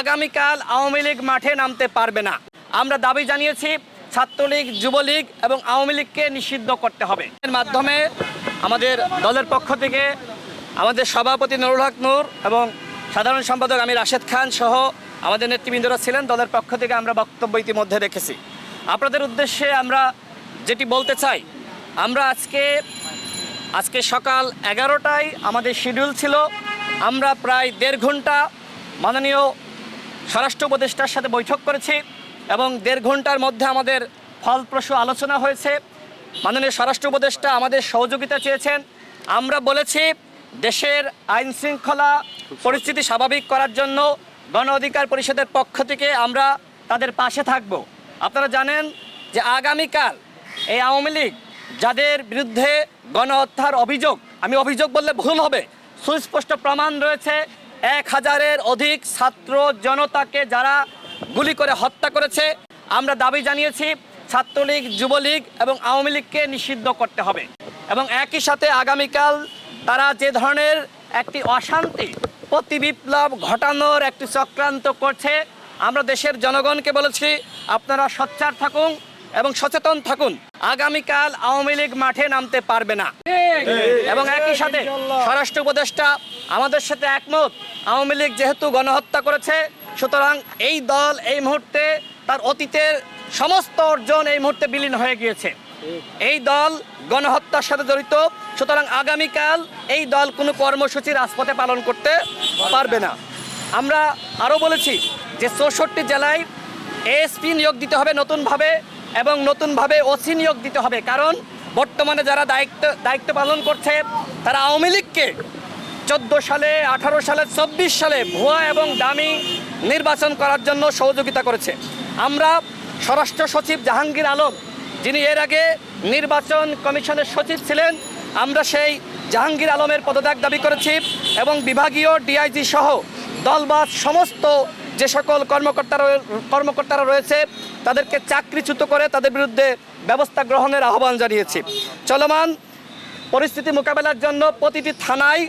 আগামীকাল আওয়ামী লীগ মাঠে নামতে পারবে না। আমরা দাবি জানিয়েছি, ছাত্রলীগ, যুবলীগ এবং আওয়ামী লীগকে নিষিদ্ধ করতে হবে। এর মাধ্যমে আমাদের দলের পক্ষ থেকে আমাদের সভাপতি নুরুল হক নূর এবং সাধারণ সম্পাদক আমি রাশেদ খান সহ আমাদের নেতৃবৃন্দরা ছিলেন। দলের পক্ষ থেকে আমরা বক্তব্য ইতিমধ্যে রেখেছি। আপনাদের উদ্দেশ্যে আমরা যেটি বলতে চাই, আমরা আজকে আজকে সকাল এগারোটায় আমাদের শিডিউল ছিল। আমরা প্রায় দেড় ঘণ্টা মাননীয় স্বরাষ্ট্র উপদেষ্টার সাথে বৈঠক করেছি এবং দেড় ঘণ্টার মধ্যে আমাদের ফলপ্রসূ আলোচনা হয়েছে। মাননীয় স্বরাষ্ট্র উপদেষ্টা আমাদের সহযোগিতা চেয়েছেন। আমরা বলেছি, দেশের আইন শৃঙ্খলা পরিস্থিতি স্বাভাবিক করার জন্য গণ অধিকার পরিষদের পক্ষ থেকে আমরা তাদের পাশে থাকব। আপনারা জানেন যে আগামীকাল এই আওয়ামী লীগ যাদের বিরুদ্ধে গণহত্যার অভিযোগ, আমি অভিযোগ বললে ভুল হবে, সুস্পষ্ট প্রমাণ রয়েছে এক হাজারের অধিক ছাত্র জনতাকে যারা গুলি করে হত্যা করেছে আমরা দাবি জানিয়েছি ছাত্রলীগ যুবলীগ এবং আওয়ামী লীগকে নিষিদ্ধ করতে হবে। এবং একই সাথে আগামীকাল তারা যে ধরনের একটি অশান্তি প্রতি বিপ্লব ঘটানোর একটি চক্রান্ত করছে আমরা দেশের জনগণকে বলেছি আপনারা সোচ্চার থাকুন এবং সচেতন থাকুন। আগামীকাল আওয়ামী লীগ মাঠে নামতে পারবে না। এবং একই সাথে স্বরাষ্ট্র উপদেষ্টা আমাদের সাথে একমত। আওয়ামী লীগ যেহেতু গণহত্যা করেছে, সুতরাং এই দল এই মুহূর্তে তার অতীতের সমস্ত অর্জন এই মুহূর্তে বিলীন হয়ে গিয়েছে। এই দল গণহত্যার সাথে জড়িত, সুতরাং আগামীকাল এই দল কোনো কর্মসূচি রাজপথে পালন করতে পারবে না। আমরা আরও বলেছি যে চৌষট্টি জেলায় এএসপি নিয়োগ দিতে হবে নতুনভাবে এবং নতুনভাবে ওসি নিয়োগ দিতে হবে। কারণ বর্তমানে যারা দায়িত্ব দায়িত্ব পালন করছে, তারা আওয়ামী লীগকে চোদ্দ সালে, আঠারো সালে, চব্বিশ সালে ভুয়া এবং দামি নির্বাচন করার জন্য সহযোগিতা করেছে। আমরা স্বরাষ্ট্র সচিব জাহাঙ্গীর আলম, যিনি এর আগে নির্বাচন কমিশনের সচিব ছিলেন, আমরা সেই জাহাঙ্গীর আলমের পদত্যাগ দাবি করেছি এবং বিভাগীয় ডিআইজি সহ দলবাদ সমস্ত যে সকল কর্মকর্তারা কর্মকর্তারা রয়েছে, তাদেরকে চাকরিচ্যুত করে তাদের বিরুদ্ধে ব্যবস্থা গ্রহণের আহ্বান জানিয়েছি। চলমান পরিস্থিতি মোকাবেলার জন্য প্রতিটি থানায়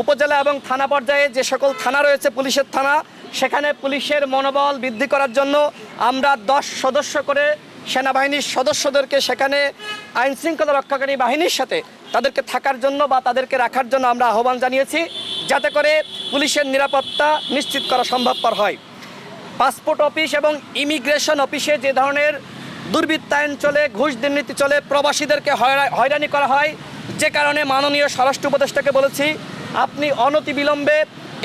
উপজেলা এবং থানা পর্যায়ে যে সকল থানা রয়েছে, পুলিশের থানা, সেখানে পুলিশের মনোবল বৃদ্ধি করার জন্য আমরা দশ সদস্য করে সেনাবাহিনীর সদস্যদেরকে সেখানে আইন শৃঙ্খলা রক্ষাকারী বাহিনীর সাথে তাদেরকে থাকার জন্য বা তাদেরকে রাখার জন্য আমরা আহ্বান জানিয়েছি, যাতে করে পুলিশের নিরাপত্তা নিশ্চিত করা সম্ভবপর হয়। পাসপোর্ট অফিস এবং ইমিগ্রেশন অফিসে যে ধরনের দুর্বৃত্তায়ন চলে, ঘুষ দুর্নীতি চলে, প্রবাসীদেরকে হয়রানি করা হয়, যে কারণে মাননীয় স্বরাষ্ট্র উপদেষ্টাকে বলেছি আপনি অনতিবিলম্বে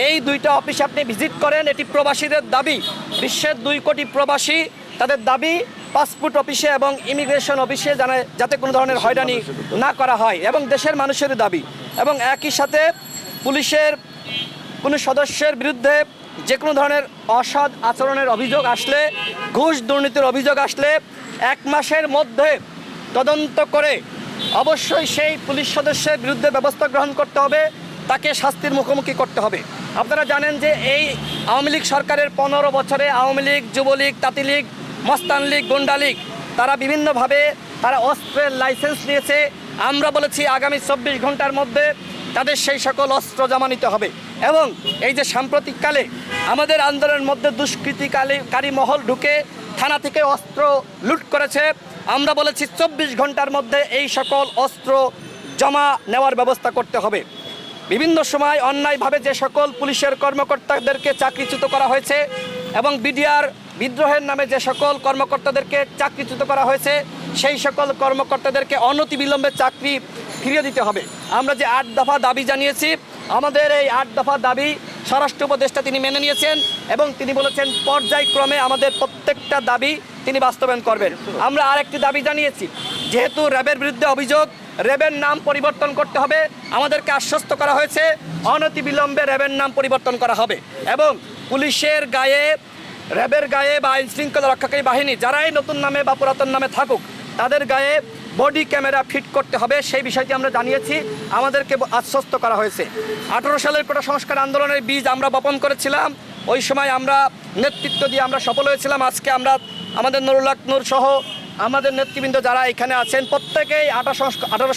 এই দুইটা অফিস আপনি ভিজিট করেন, এটি প্রবাসীদের দাবি। বিশ্বের দুই কোটি প্রবাসী তাদের দাবি পাসপোর্ট অফিসে এবং ইমিগ্রেশন অফিসে যাতে কোনো ধরনের হয়রানি না করা হয় এবং দেশের মানুষের দাবি। এবং একই সাথে পুলিশের কোনো সদস্যের বিরুদ্ধে যে কোনো ধরনের অসৎ আচরণের অভিযোগ আসলে, ঘুষ দুর্নীতির অভিযোগ আসলে, এক মাসের মধ্যে তদন্ত করে অবশ্যই সেই পুলিশ সদস্যের বিরুদ্ধে ব্যবস্থা গ্রহণ করতে হবে। তাকে শাস্তির মুখোমুখি করতে হবে। আপনারা জানেন যে এই আওয়ামী লীগ সরকারের পনেরো বছরে আওয়ামী লীগ, যুবলীগ তাঁতি লীগ মস্তান লীগ, গুন্ডা লীগ, তারা বিভিন্নভাবে তারা অস্ত্রের লাইসেন্স নিয়েছে। আমরা বলেছি আগামী চব্বিশ ঘণ্টার মধ্যে তাদের সেই সকল অস্ত্র জমা নিতে হবে। এবং এই যে সাম্প্রতিককালে আমাদের আন্দোলনের মধ্যে দুষ্কৃতিকারী মহল ঢুকে থানা থেকে অস্ত্র লুট করেছে, আমরা বলেছি চব্বিশ ঘণ্টার মধ্যে এই সকল অস্ত্র জমা নেওয়ার ব্যবস্থা করতে হবে। বিভিন্ন সময় অন্যায়ভাবে যে সকল পুলিশের কর্মকর্তাদেরকে চাকরিচ্যুত করা হয়েছে এবং বিডিআর বিদ্রোহের নামে যে সকল কর্মকর্তাদেরকে চাকরিচ্যুত করা হয়েছে, সেই সকল কর্মকর্তাদেরকে অনতিবিলম্বে চাকরি ফিরিয়ে দিতে হবে। আমরা যে আট দফা দাবি জানিয়েছি, আমাদের এই আট দফা দাবি স্বরাষ্ট্র উপদেষ্টা তিনি মেনে নিয়েছেন এবং তিনি বলেছেন, পর্যায়ক্রমে আমাদের প্রত্যেকটা দাবি তিনি বাস্তবায়ন করবেন। আমরা আরেকটি দাবি জানিয়েছি, যেহেতু র্যাবের বিরুদ্ধে অভিযোগ র্যাবের নাম পরিবর্তন করতে হবে। আমাদেরকে আশ্বস্ত করা হয়েছে, অনতিবিলম্বে র্যাবের নাম পরিবর্তন করা হবে এবং পুলিশের গায়ে, র্যাবের গায়ে বা আইন শৃঙ্খলা রক্ষাকারী বাহিনী, যারাই নতুন নামে বা পুরাতন নামে থাকুক, তাদের গায়ে বডি ক্যামেরা ফিট করতে হবে, সেই বিষয়টি আমরা জানিয়েছি। আমাদেরকে আশ্বস্ত করা হয়েছে। আঠারো সালের কোটা সংস্কার আন্দোলনের বীজ আমরা বপন করেছিলাম। ওই সময় আমরা নেতৃত্ব দিয়ে আমরা সফল হয়েছিলাম। আজকে আমরা আমাদের নুরুল্লাহ নূর সহ আমাদের নেতৃবৃন্দ যারা এখানে আছেন, প্রত্যেকেই আঠারো সংস্কার আঠারো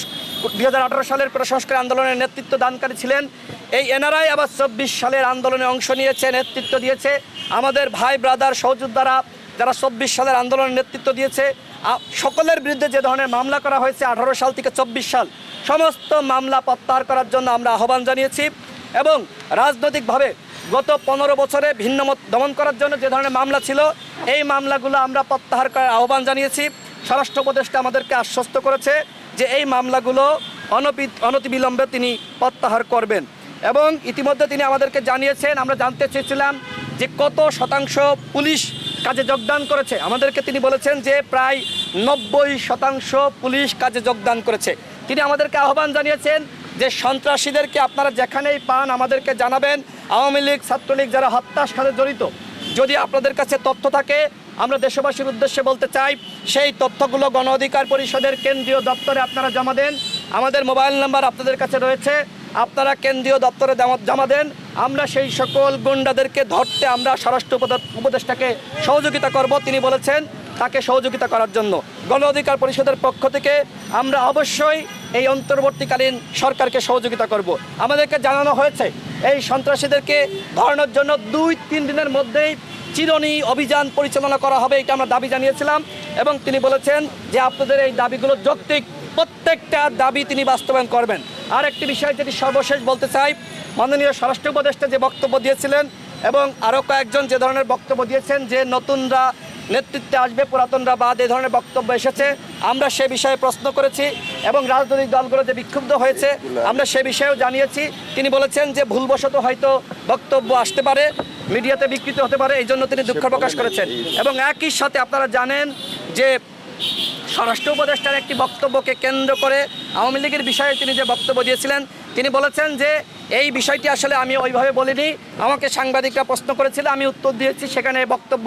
দুই হাজার আঠারো সালের কোটা সংস্কার আন্দোলনের নেতৃত্ব দানকারী ছিলেন। এই এনআরআই আবার চব্বিশ সালের আন্দোলনে অংশ নিয়েছে, নেতৃত্ব দিয়েছে। আমাদের ভাই ব্রাদার সহযোদ্ধারা যারা চব্বিশ সালের আন্দোলনের নেতৃত্ব দিয়েছে সকলের বিরুদ্ধে যে ধরনের মামলা করা হয়েছে আঠারো সাল থেকে চব্বিশ সাল, সমস্ত মামলা প্রত্যাহার করার জন্য আমরা আহ্বান জানিয়েছি এবং রাজনৈতিকভাবে গত পনেরো বছরে ভিন্ন মত দমন করার জন্য যে ধরনের মামলা ছিল, এই মামলাগুলো আমরা প্রত্যাহার করার আহ্বান জানিয়েছি। স্বরাষ্ট্র উপদেষ্টা আমাদেরকে আশ্বস্ত করেছে যে এই মামলাগুলো অনতিবিলম্বে তিনি প্রত্যাহার করবেন। এবং ইতিমধ্যে তিনি আমাদেরকে জানিয়েছেন, আমরা জানতে চেয়েছিলাম যে কত শতাংশ পুলিশ কাজে যোগদান করেছে। আমাদেরকে তিনি বলেছেন যে প্রায় নব্বই শতাংশ পুলিশ কাজে যোগদান করেছে। তিনি আমাদেরকে আহ্বান জানিয়েছেন যে সন্ত্রাসীদেরকে আপনারা যেখানেই পান আমাদেরকে জানাবেন। আওয়ামী লীগ, ছাত্রলীগ যারা হত্যার সাথে জড়িত, যদি আপনাদের কাছে তথ্য থাকে, আমরা দেশবাসীর উদ্দেশ্যে বলতে চাই, সেই তথ্যগুলো গণ অধিকার পরিষদের কেন্দ্রীয় দপ্তরে আপনারা জমা দেন। আমাদের মোবাইল নাম্বার আপনাদের কাছে রয়েছে, আপনারা কেন্দ্রীয় দপ্তরে জমা- দেন। আমরা সেই সকল গুন্ডাদেরকে ধরতে আমরা স্বরাষ্ট্র উপদে- উপদেষ্টাকে সহযোগিতা করব, তিনি বলেছেন, তাকে সহযোগিতা করার জন্য। গণ অধিকার পরিষদের পক্ষ থেকে আমরা অবশ্যই এই অন্তর্বর্তীকালীন সরকারকে সহযোগিতা করব। আমাদেরকে জানানো হয়েছে, এই সন্ত্রাসীদেরকে ধরানোর জন্য দুই তিন দিনের মধ্যেই চিরনি অভিযান পরিচালনা করা হবে, এটা আমরা দাবি জানিয়েছিলাম। এবং তিনি বলেছেন যে আপনাদের এই দাবিগুলো যৌক্তিক, প্রত্যেকটা দাবি তিনি বাস্তবায়ন করবেন। আর একটি বিষয় যেটি সর্বশেষ বলতে চাই, মাননীয় স্বরাষ্ট্র উপদেষ্টা যে বক্তব্য দিয়েছিলেন এবং আরও কয়েকজন যে ধরনের বক্তব্য দিয়েছেন যে নতুনরা নেতৃত্বে আসবে পুরাতনরা বাদ এই ধরনের বক্তব্য এসেছে। আমরা সে বিষয়ে প্রশ্ন করেছি এবং রাজনৈতিক দলগুলো যে বিক্ষুব্ধ হয়েছে। আমরা সে বিষয়েও জানিয়েছি। তিনি বলেছেন যে ভুলবশত হয়তো বক্তব্য আসতে পারে মিডিয়াতে বিকৃত হতে পারে এই জন্য তিনি দুঃখ প্রকাশ করেছেন। এবং একই সাথে আপনারা জানেন যে স্বরাষ্ট্র উপদেষ্টার একটি বক্তব্যকে কেন্দ্র করে আওয়ামী লীগের বিষয়ে তিনি যে বক্তব্য দিয়েছিলেন তিনি বলেছেন যে এই বিষয়টি আসলে আমি ওইভাবে বলিনি। আমাকে সাংবাদিকরা প্রশ্ন করেছিল, আমি উত্তর দিয়েছি, সেখানে বক্তব্য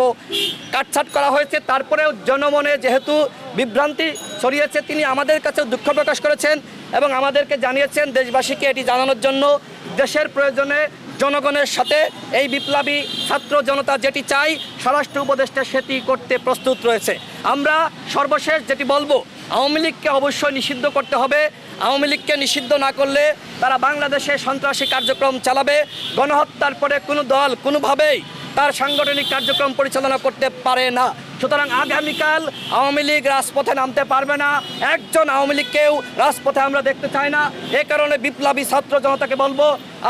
কাটছাট করা হয়েছে। তারপরেও জনমনে যেহেতু বিভ্রান্তি ছড়িয়েছে, তিনি আমাদের কাছেও দুঃখ প্রকাশ করেছেন এবং আমাদেরকে জানিয়েছেন, দেশবাসীকে এটি জানানোর জন্য দেশের প্রয়োজনে জনগণের সাথে এই বিপ্লবী ছাত্র জনতা যেটি চাই স্বরাষ্ট্র উপদেষ্টা সেটি করতে প্রস্তুত রয়েছে। আমরা সর্বশেষ যেটি বলব, আওয়ামী লীগকে অবশ্যই নিষিদ্ধ করতে হবে। আওয়ামী লীগকে নিষিদ্ধ না করলে তারা বাংলাদেশে সন্ত্রাসী কার্যক্রম চালাবে, গণহত্যার পরে কোনো দল কোনোভাবেই তার সাংগঠনিক কার্যক্রম পরিচালনা করতে পারে না। সুতরাং আগামীকাল আওয়ামী লীগ রাজপথে নামতে পারবে না। একজন আওয়ামী লীগকেও রাজপথে আমরা দেখতে চাই না। এ কারণে বিপ্লবী ছাত্র জনতাকে বলব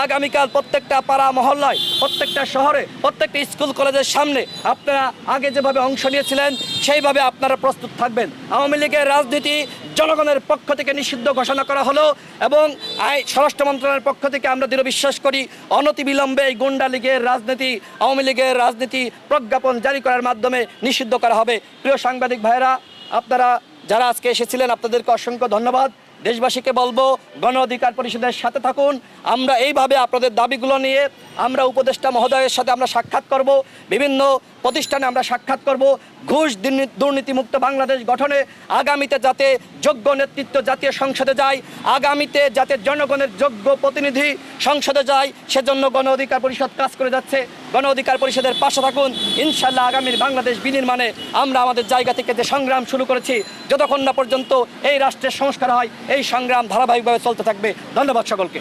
আগামীকাল প্রত্যেকটা পাড়া, মহল্লায়, প্রত্যেকটা শহরে, প্রত্যেকটা স্কুল, কলেজের সামনে আপনারা আগে যেভাবে অংশ নিয়েছিলেন, সেইভাবে আপনারা প্রস্তুত থাকবেন। আওয়ামী লীগের রাজনীতি জনগণের পক্ষ থেকে নিষিদ্ধ ঘোষণা করা হলো এবং আই, স্বরাষ্ট্র মন্ত্রণালয়ের পক্ষ থেকে আমরা দৃঢ় বিশ্বাস করি, অনতিবিলম্বে এই গুন্ডা লীগের রাজনীতি, আওয়ামী লীগের রাজনীতি প্রজ্ঞাপন জারি করার মাধ্যমে নিষিদ্ধ করা হবে। প্রিয় সাংবাদিক ভাইরা আপনারা যারা আজকে এসেছিলেন, আপনাদেরকে অসংখ্য ধন্যবাদ। দেশবাসীকে বলব, গণ অধিকার পরিষদের সাথে থাকুন। আমরা এইভাবে আপনাদের দাবিগুলো নিয়ে আমরা উপদেষ্টা মহোদয়ের সাথে আমরা সাক্ষাৎ করব, বিভিন্ন প্রতিষ্ঠানে আমরা সাক্ষাৎ করব। ঘুষ, দুর্নী- দুর্নীতিমুক্ত বাংলাদেশ গঠনে আগামীতে যাতে যোগ্য নেতৃত্ব জাতীয় সংসদে যায়, আগামীতে যাতে জনগণের যোগ্য প্রতিনিধি সংসদে যায়, সেজন্য গণ অধিকার পরিষদ কাজ করে যাচ্ছে। গণ অধিকার পরিষদের পাশে থাকুন। ইনশাল্লাহ আগামীর বাংলাদেশ বিনির্মাণে আমরা আমাদের জায়গা থেকে যে সংগ্রাম শুরু করেছি, যতক্ষণ না পর্যন্ত এই রাষ্ট্রের সংস্কার হয়, এই সংগ্রাম ধারাবাহিকভাবে চলতে থাকবে। ধন্যবাদ সকলকে।